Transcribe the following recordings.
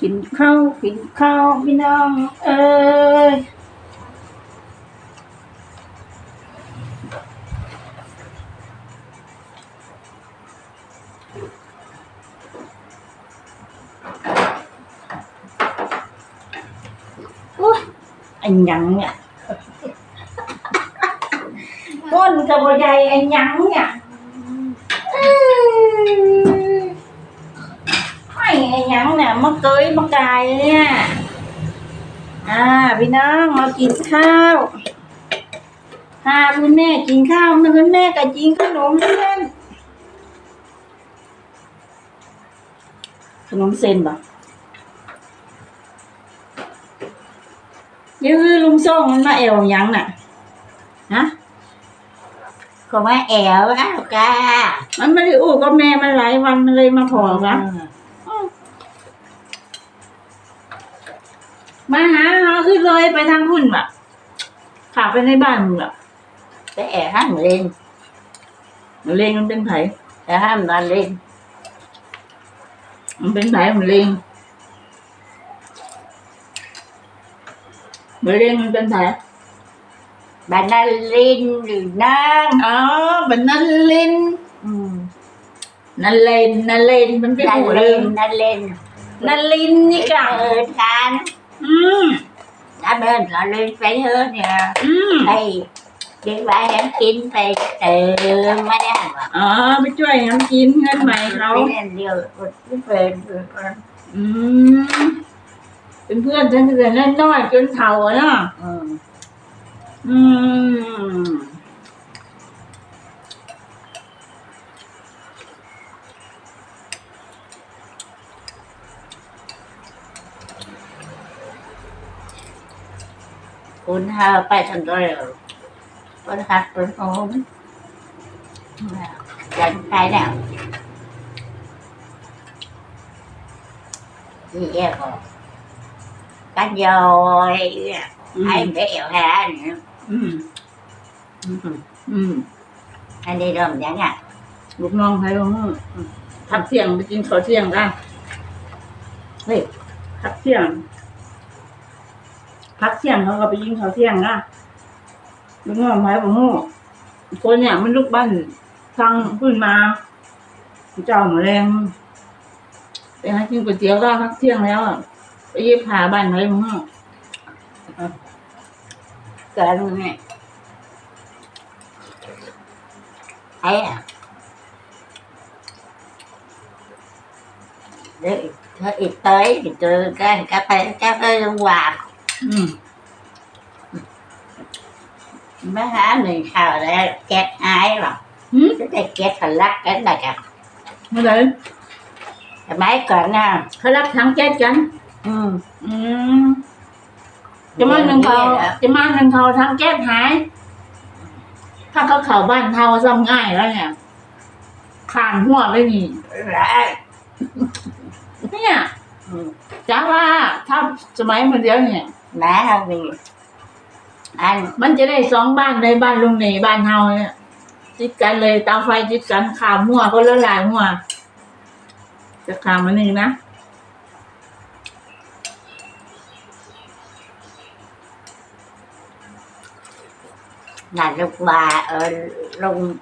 กินข้าวกินข้าวพี่น้องเอ้ยโอ้ยไอันยังเนี่ยก้นกระบใหญ่ไอันยังเนี่ยเอ้ ยไม่ไอันยังเนี่ยมะเกยมะไกายเนี่ย อ่าพี่น้องมากินข้าวพาคุณแม่กินข้าวคุณแม่ก็กินขนมเพื่อนขนมเส้นปะนี่คือลุงส่งมันมาแอวยังน่ะฮะก็มาแอวอ้าวกามันไม่ได้อู้กับแม่มันหลายวันมันเลยมาพอวะ มาหาเขาขึ้นเลยไปทางพุ่นแบบขาไปในบ้านมึงแบบไปแอวห้ามเล่นมันเลงมันเป็นไผแต่ห้ามนอนเล่นมันเป็นไผมันเลงมันเลงมันเป็นไผบานนันลินหรือนั่งอ๋อบันนันเลนอืมนันเลนนันเลนมันเป็นนั่นหูเลเล่ยนนั่นเล่นนันลินนี่กะเออทานอืมน้าเดินเราเล่น ไปเถอะเนี่ยอืมไปเด็กว่าเห็นกินไปเติมมาได้หรออ๋อไปช่วยน้ำกินเงินใหม่เขาเป็นเดียวไม่เป็นอืมเป็นเพื่อนฉันตั้งแต่น้อยๆจนเฒ่าอะเนาะอืมอืม คุณหาไปทางเดียวคนหักคนโอมจันไปแล้วที่แยกออกกันยอยเนี่ยให้ไปเอวหาเนี่ยอืมอืมอันนี้เริ่มยังไงลูกน้องให้ลูกน้องพักเที่ยงไปกินข้าวเที่ยงกันเฮ้ยพักเที่ยง พักเที่ยงเขาก็ไปกินข้าเที่ยงนะลูกน้องให้ผมหูคนเนี่ยมันลูกบ้านสั่งขึ้นมา เจ้าหมูแรงไปหากินก๋วยเตี๋ยวก็พักเที่ยงแล้วไปเย็บผ้าบ้านให้ผมหูเกินเนี่ยไอ้อะเดี๋ยวอีกเธออีก tới thì tôi cái cái phải cái phải quà อืม mấy hả mình sao để kẹt ai mà หืม cái này kẹt phải lắc cái này cả เมื่อไหร่ cái máy còn nha เขารับทั้งแก๊สกัน ừ อืมจะมาหนึ่งเขาจะมาหนึ่งเขาทำแก้หาย ถ้าเขาเข่าบ้านเทาซ้ำง่ายแล้วเนี่ยขานหัวเลยนี่ lại เนี่ย ừ. จ้าว่าถ้าสมัยมันเดียวเนี่ย má không thì anh มันจะได้สองบ้านในบ้านลุงหนีบ้านเฮาเนี่ยจิดกันเลยเตาไฟจิดกันขามหัวก็ละลายหัวจะขามมันหนึ่งนะ là lúc bà ở lùng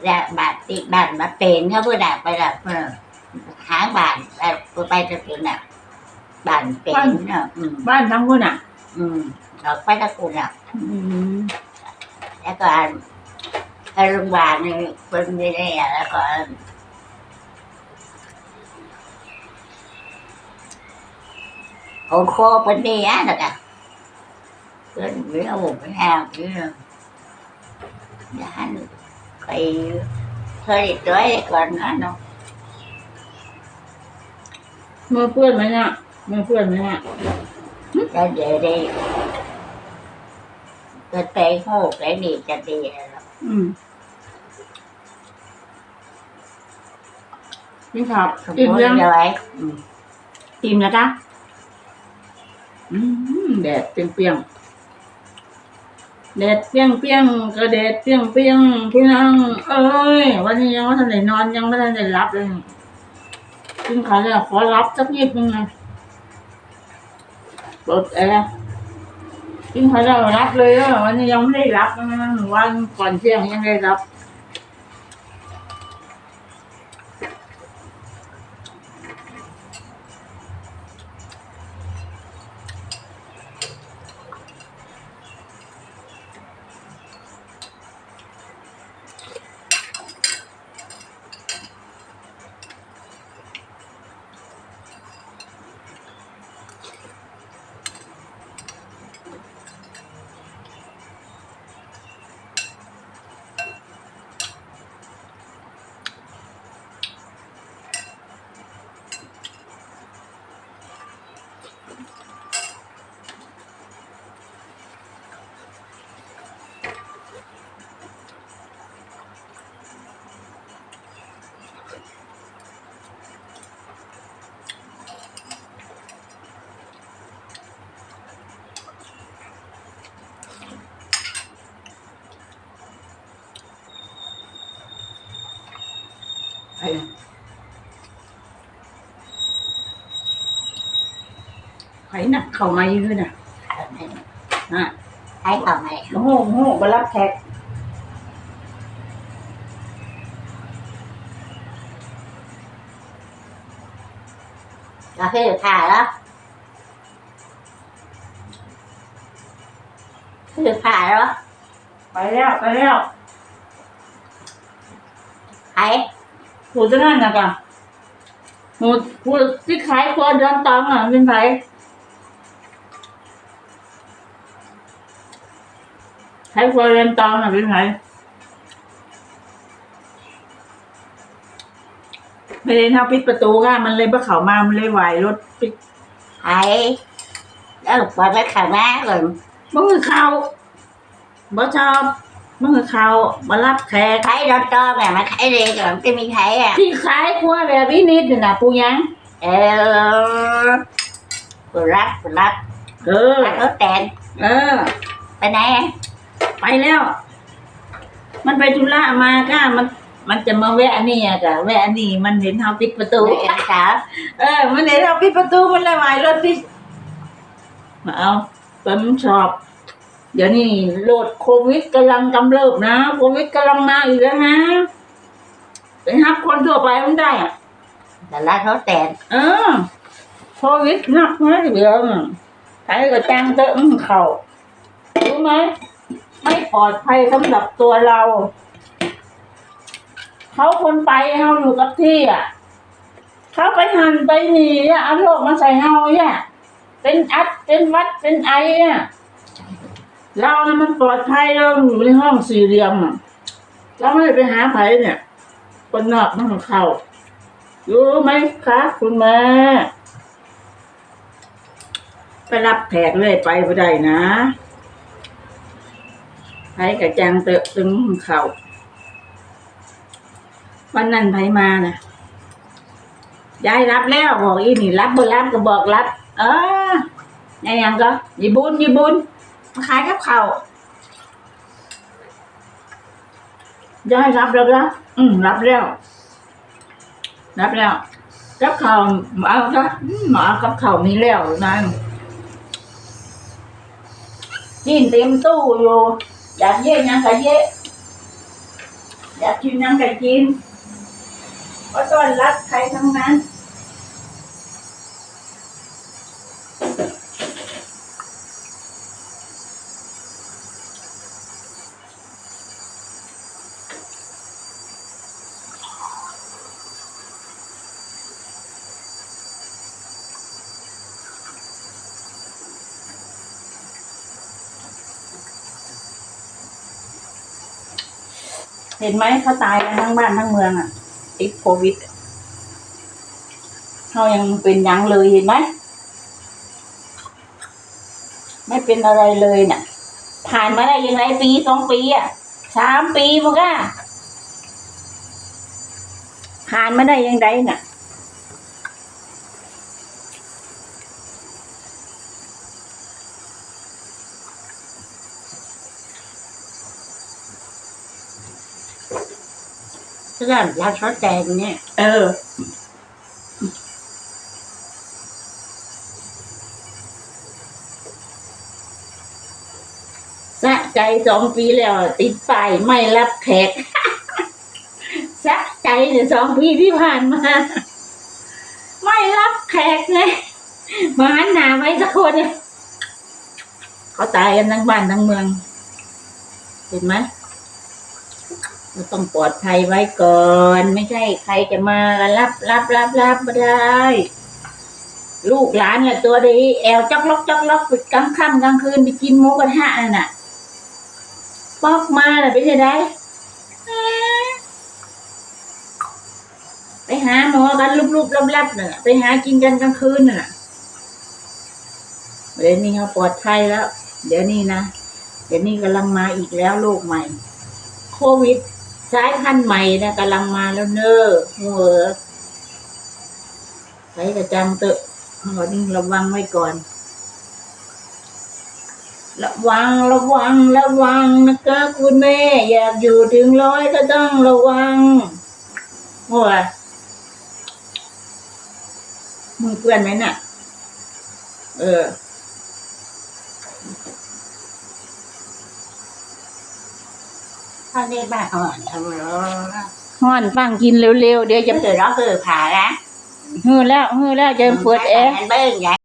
là bà chị bạn bà tiền theo bữa đạp bây là tháng bạn là tôi bay cho tiền nào bạn tiền nè ừ บ้าน ทั้งคนอะ ừ rồi bay ra cùng nào อืมแล้วก็ไอ้โรงพยาบาลนี่เป็นไม่ได้อะแล้วก็โอนโคเป็นดีอะนะกะเกินวิเอาไปหาวิอย่าหันไปเธอติดตัวไอ้ก่อนนะเนาะ มือเพื่อนไหมเนี่ย มือเพื่อนไหมเนี่ยแล้วเดี๋ยวได้เกิดไปโหกไอ้นี่จะดีแล้วอืมนี่ครับสมอิ่มมติยังเลยอืมอิ่มแล้วจ้ะอืมแดดเปรี้ยงๆแดดเปรี้ยงเปรี้ยงๆก็แดดเปรี้ยงเปรี้ยงๆพี่น้องเอ้ย วันนี้ยังไม่ทันได้นอนยังไม่ทันได้รับเลยฝกินข้าวแล้วขอรับสักนิดนึงนะ เปิดแอร์กินข้าวแล้วรับเลยอะวันนี้ยังไม่ได้รับนะวันก่อนเที่ยงยังได้รับ ใครน่ะใครน่ะเข้ามาอยู่ด้วยน่ะอะให้ต่อไหมโอ้โหโอ้โหมารับแขกก็คือผ่าแล้วคือผ่าแล้ว ไปแล้ว ไปแล้วใค รผู้จะนั่นนะกะหมูผู้ที่ขายครัวเดือนตังอะเป็นไผขายครัวเดือนตังอะเป็นไผไม่ได้ทำปิดประตูค่ะมันเลยเ่เข้ามามันเลยไหวรถปิดใครแล้วหลวงพ่อจะขังหน้าก่อนมึงคือเขาบ่ชอบ มึงคือเขามารับแขกใครรถต้อแบบมาใครเรียก่อนจะมีใครอะที่ขายครัวแบบนี้นิดนี่นะปูยังเออกุรักกุรักเออรักรถแตนเออไปไหนอะไปแล้ว มันไปธุระมาก้ามัน มันจะมาแวะนี่อะกะแวะนี่มันเห็นเฮาปิดประตูดูเอกสาวเออ มันเห็นเฮาปิดประตูมันเลยไหวรถปิดมาเอาเปิมนชอบ เดี๋ยวนี้โรคโควิดกำลังกำเริบนะ โควิดกำลังมาอีกแล้วนะเป็นฮับคนทั่วไปมันได้อะแต่รักรถแตนเออโควิดหนักนะเดี๋ยวน่ะใครก็จ้างเตอะมันเขารู้ไหมไม่ปลอดภัยสำหรับตัวเราเขาคนไปเฮาอยู่กับที่อะเขาไปหันไปหนีอะเอาโรคมาใส่เฮาเนี่ยเป็นอัดเป็นวัดเป็นไออะ เรานะมันปลอดภัยเราอยู่ในห้องสี่เหลี่ยมอะเราไม่ได้ไปหาไผเนี่ยคนนอกมันเข้ารู้ไหมคะคุณแม่ไปรับแขกเลยไปไม่ได้นะไผกับจังเตอะตึงเขาวันนั้นไผมานะยายรับแล้วบอกอีนี่รับบ่รับก็บอกรับ เออยังยังก็ยีบุญยีบุญ มาขายกับเขาวยายรับแล้วนะอืมรับแล้ว รับแล้วกับข้าวเอาก็หมากับข้าวมีแล้วนะกินเต็มตู้อยู่ อยากเย่ยังก็เย่อยากกินยังก็กินก็ต้อนรับใครทั้งนั้น เห็นไหมเขาตายกันทั้งบ้านทั้งเมืองอะติดโควิดเขายังเป็นยังเลยเห็นไหมไม่เป็นอะไรเลยน่ะ ผ่านมาได้ยังไงปีสองปีอะสามปีมั้งก็ผ่านมาได้ยังไงน่ะ เรื่อร้านซอสแดงเนี่ยเออ สะใจสองปีแล้ว ติดไฟไม่รับแขก สะใจเนี่สองปีที่ผ่านมา ไม่รับแขกเลยมาหันหนาไว้สักคนเนี่ยเขาตายกันทั้งบ้านทั้งเมือง เห็นไหม เราต้องปลอดภัยไว้ก่อน ไม่ใช่ใครจะมารับรับรับรับไม่ได้ ลูกหลานเนี่ยตัวดีแอลจอกล็อกจอกล็อกไปกลางค่ำกลางคืนไปกินหมูกระทะนั่นน่ะปอกมาเลยไปจะได้ไปหาหมอกันลุบๆลับๆน่ะไปหากินกันกลางคืนน่ะเดี๋ยวนี้เขาปลอดภัยแล้ว เดี๋ยวนี้นะ เดี๋ยวนี้กำลังมาอีกแล้วโรคใหม่ โควิด สายพันธุ์ใหม่นะกำลังมาแล้วเนอะหัวใช้กระจังเตอะเรานี่ระวังไว้ก่อน ระวังระวังระวังนะคะคุณแม่ อยากอยู่ถึงร้อยก็ต้องระวังโอ้ยมือเปื้อนไหมน่ะ เออ ถ้าได้บ้านอ่อนทำแล้วห้อนฟังกินเร็วๆ เดี๋ยวจะจะเกิดร้องคือผ่าละ ฮือแล้วฮือแล้วจะเปิดแอร์ เบิ้งใหญ่